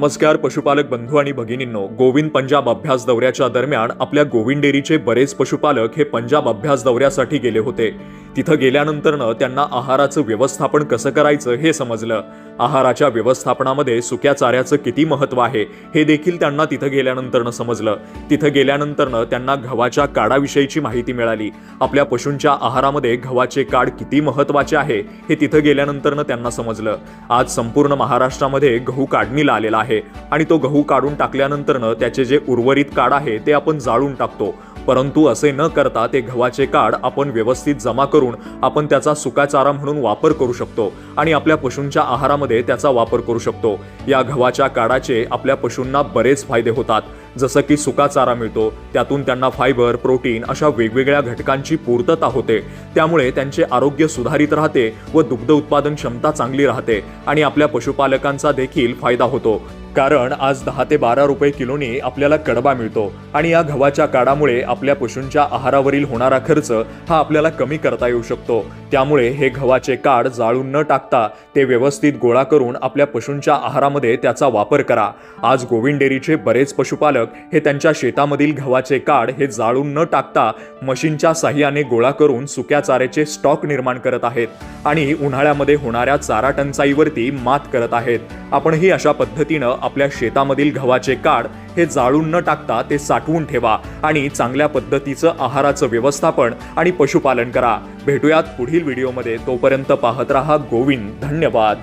नमस्कार पशुपालक बंधू आणि भगिनींनो. गोविंद पंजाब अभ्यास दौऱ्याच्या दरम्यान आपल्या गोविंद डेअरीचे बरेच पशुपालक हे पंजाब अभ्यास दौऱ्यासाठी गेले होते. तिथं गेल्यानंतरनं त्यांना आहाराचं व्यवस्थापन कसं करायचं हे समजलं. आहाराच्या व्यवस्थापनामध्ये सुक्या चाऱ्याचं किती महत्त्व आहे हे देखील त्यांना तिथं गेल्यानंतरनं समजलं. तिथं गेल्यानंतरनं त्यांना गव्हाच्या काडाविषयीची माहिती मिळाली. आपल्या पशूंच्या आहारामध्ये गव्हाचे काड किती महत्त्वाचे आहे हे तिथं गेल्यानंतरनं त्यांना समजलं. आज संपूर्ण महाराष्ट्रामध्ये गहू काढणीला आलेला आहे आणि तो गहू काढून टाकल्यानंतरनं त्याचे जे उर्वरित काड आहे ते आपण जाळून टाकतो. परंतु असे न करता ते गव्हाचे काड आपण व्यवस्थित जमा करून आपण त्याचा सुका चारा म्हणून वापर करू शकतो आणि आपल्या पशूंच्या आहारामध्ये त्याचा वापर करू शकतो. या गव्हाच्या काडाचे आपल्या पशूंना बरेच फायदे होतात. जसं की सुका चारा मिळतो त्यातून त्यांना फायबर प्रोटीन अशा वेगवेगळ्या घटकांची पूर्तता होते. त्यामुळे त्यांचे आरोग्य सुधारित राहते व दुग्ध उत्पादन क्षमता चांगली राहते आणि आपल्या पशुपालकांचा देखील फायदा होतो. कारण आज दहा ते बारा रुपये किलोनी आपल्याला कडबा मिळतो आणि या गव्हाच्या काडामुळे आपल्या पशूंच्या आहारावरील होणारा खर्च हा आपल्याला कमी करता येऊ शकतो. त्यामुळे हे गव्हाचे काड जाळून न टाकता ते व्यवस्थित गोळा करून आपल्या पशूंच्या आहारामध्ये त्याचा वापर करा. आज गोविंद डेअरीचे बरेच पशुपालक हे त्यांच्या शेतामधील गव्हाचे काड हे जाळून न टाकता मशीनच्या साह्याने गोळा करून सुक्या चाऱ्याचे स्टॉक निर्माण करत आहेत आणि उन्हाळ्यामध्ये होणाऱ्या चारा टंचाईवरती मात करत आहेत. आपणही अशा पद्धतीनं आपल्या शेतामधील गव्हाचे काड हे जाळून न टाकता ते साठवून ठेवा आणि चांगल्या पद्धतीचं आहाराचं व्यवस्थापन आणि पशुपालन करा. भेटूयात पुढील व्हिडिओमध्ये. तोपर्यंत पाहत रहा. गोविंद. धन्यवाद.